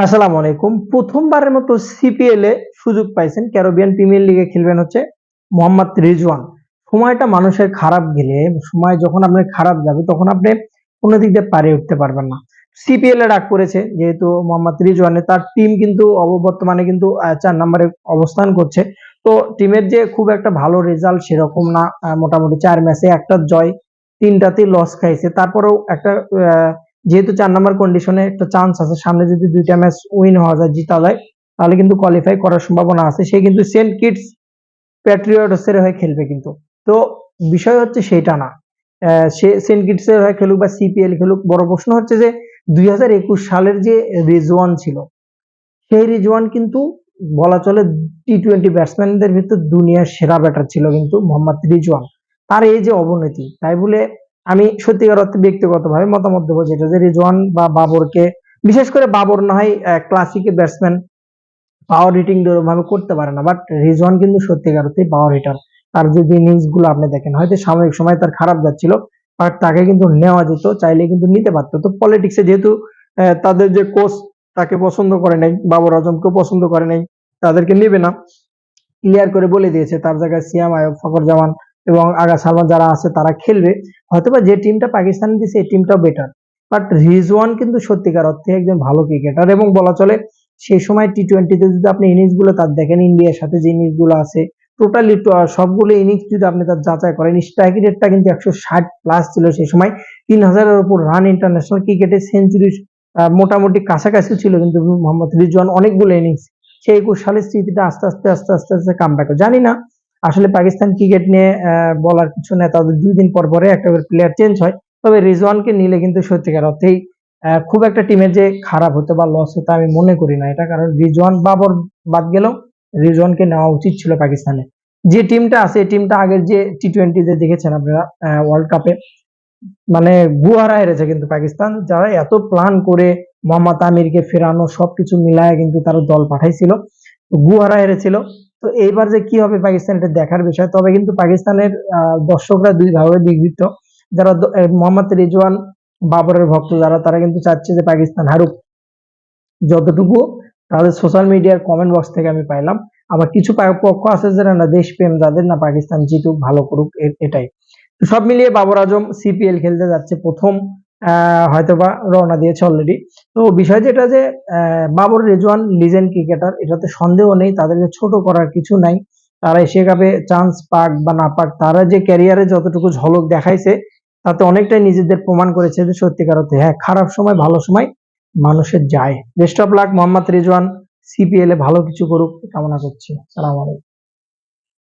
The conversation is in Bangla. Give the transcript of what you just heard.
আসসালামু আলাইকুম। প্রথমবারের মতো সিপিএল এ সুযোগ পাইছেন ক্যারোবিয়ান প্রিমিয়ার লিগে খেলবেন হচ্ছে মোহাম্মদ রিজওয়ান। সময়টা মানুষের খারাপ গেলে সময় যখন আপনার খারাপ যাবে তখন আপনি কোনো দিক দিয়ে পারে উঠতে পারবেন না। সিপিএল এ ডাক করেছে যেহেতু মোহাম্মদ রিজওয়ানে তার টিম কিন্তু অব- বর্তমানে কিন্তু চার নম্বরে অবস্থান করছে। তো টিমের যে খুব একটা ভালো রেজাল্ট সেরকম না মোটামুটি চার ম্যাচে একটা জয় তিনটাতে লস খাইছে। তারপরেও একটা আহ, যেহেতু চার নম্বর কন্ডিশনে একটা চান্স আছে, সামনে যদি দুইটা ম্যাচ উইন হওয়া যায় জিতা যায় তাহলে কিন্তু কোয়ালিফাই করার সম্ভাবনা আছে। সে কিন্তু সেন্ট কিটস প্যাট্রিয়টসের হয়ে খেলবে কিন্তু। তো বিষয় হচ্ছে সেটা না। সে সেন্ট কিটসের হয়ে খেলুক বা সিপিএল খেলুক, বড় প্রশ্ন হচ্ছে যে দুই হাজার একুশ সালের যে রিজওয়ান ছিল, সেই রিজওয়ান কিন্তু বলা চলে টি টোয়েন্টি ব্যাটসম্যানদের ভিতর দুনিয়ার সেরা ব্যাটার ছিল কিন্তু মোহাম্মদ রিজওয়ান। তার এই যে অবনতি, তাই বলে আমি সত্যিকার অর্থে ব্যক্তিগতভাবে মতামত দেবো যেটা যে রিজওয়ান বা বাবরকে, বিশেষ করে বাবর না হয় ক্লাসিকে ব্যাটসম্যান পাওয়ার হিটিং ভাবে করতে পারে না। বাট রিজওয়ান কিন্তু সত্যিকার অর্থে পাওয়ার হিটার তার যদি ইনিংসগুলো আপনি দেখেন, হয়তো সাময়িক সময় তার খারাপ যাচ্ছিল বাট তাকে কিন্তু নেওয়া যেত, চাইলে কিন্তু নিতে পারতো। তো পলিটিক্সে যেহেতু তাদের যে কোচ তাকে পছন্দ করে নাই, বাবর আজমকেও পছন্দ করে নাই, তাদেরকে নেবে না। ক্লিয়ার করে বলে দিয়েছে তার জায়গায় সিয়াম আয়ব ফখর জামান এবং আগা সালমান যারা আছে, তারা খেলবে। হয়তোবা যে টিমটা পাকিস্তান দিছে, এই টিমটাও বেটার বাট রিজওয়ান কিন্তু সত্যিকার অর্থে একজন ভালো ক্রিকেটার এবং বলা চলে, সেই সময় টি টোয়েন্টিতে যদি আপনি ইনিংসগুলো তার দেখেন ইন্ডিয়ার সাথে যে ইনিংসগুলো আছে টোটালি সবগুলো ইনিংস যদি আপনি তার যাচাই করেন স্ট্রাইক রেটটা কিন্তু একশো ষাট প্লাস ছিল সেই সময়। তিন হাজারের উপর রান ইন্টারন্যাশনাল ক্রিকেটে সেঞ্চুরি মোটামুটি কাছাকাছি ছিল কিন্তু মোহাম্মদ রিজওয়ান অনেকগুলো ইনিংস সেই একুশ সালের স্মৃতিটা আস্তে আস্তে আস্তে আস্তে আস্তে কাম জানি না আসলে পাকিস্তান ক্রিকেট নিয়ে বলার কিছু নেই। তাদের দুই দিন পর পরে একটা প্লেয়ার চেঞ্জ হয়। তবে রিজওয়ানকে নিলে কিন্তু সত্যিকার অর্থেই খুব একটা টিমের যে খারাপ হতো বা লস হতো আমি মনে করি না। এটা কারণ রিজওয়ান বাবর বাদ গেলেও রিজওয়ানকে নেওয়া উচিত ছিল পাকিস্তানে। যে টিমটা আছে, এই টিমটা আগের যে টি টোয়েন্টিতে দেখেছেন আপনারা ওয়ার্ল্ড কাপে মানে গুহারা হেরেছে কিন্তু পাকিস্তান। যারা এত প্ল্যান করে মোহাম্মদ আমিরকে ফেরানো, সবকিছু মিলায় কিন্তু তারা দল পাঠাইছিল। গুহারা হেরেছিল। তো এইবার যে কি হবে পাকিস্তান, এটা দেখার বিষয়। তবে কিন্তু পাকিস্তানের দর্শকরা দুই ভাবে বিবৃত। যারা মোহাম্মদ রিজওয়ান বাবরের ভক্ত, যারা, তারা কিন্তু চাচ্ছে যে পাকিস্তান হারুক। যতটুকু তাদের সোশ্যাল মিডিয়ার কমেন্ট বক্স থেকে আমি পাইলাম। আবার কিছু পক্ষ আছে যারা না দেশপ্রেম, যাদের না পাকিস্তান জিতুক, ভালো করুক এটাই। সব মিলিয়ে বাবর আজম সিপিএল খেলতে যাচ্ছে প্রথম হয়তোবা রওনা দিয়েছে অলরেডি তো বিষয় যেটা যে বাবর রেজওয়ান লিজেন্ড ক্রিকেটার এটাতে সন্দেহ নেই, তাদেরকে ছোট করার কিছু নাই। তারা এশিয়া কাপে চান্স পাক বা না পাক, তারা যে ক্যারিয়ারে যতটুকু ঝলক দেখাইছে, তাতে অনেকটাই নিজেদের প্রমাণ করেছে যে সত্যিকার অর্থে হ্যাঁ খারাপ সময়, ভালো সময় মানুষের যায়। Best of luck Mohammad Rizwan CPL এ ভালো কিছু করুক। কামনা করছি। সালাম আলাইকুম।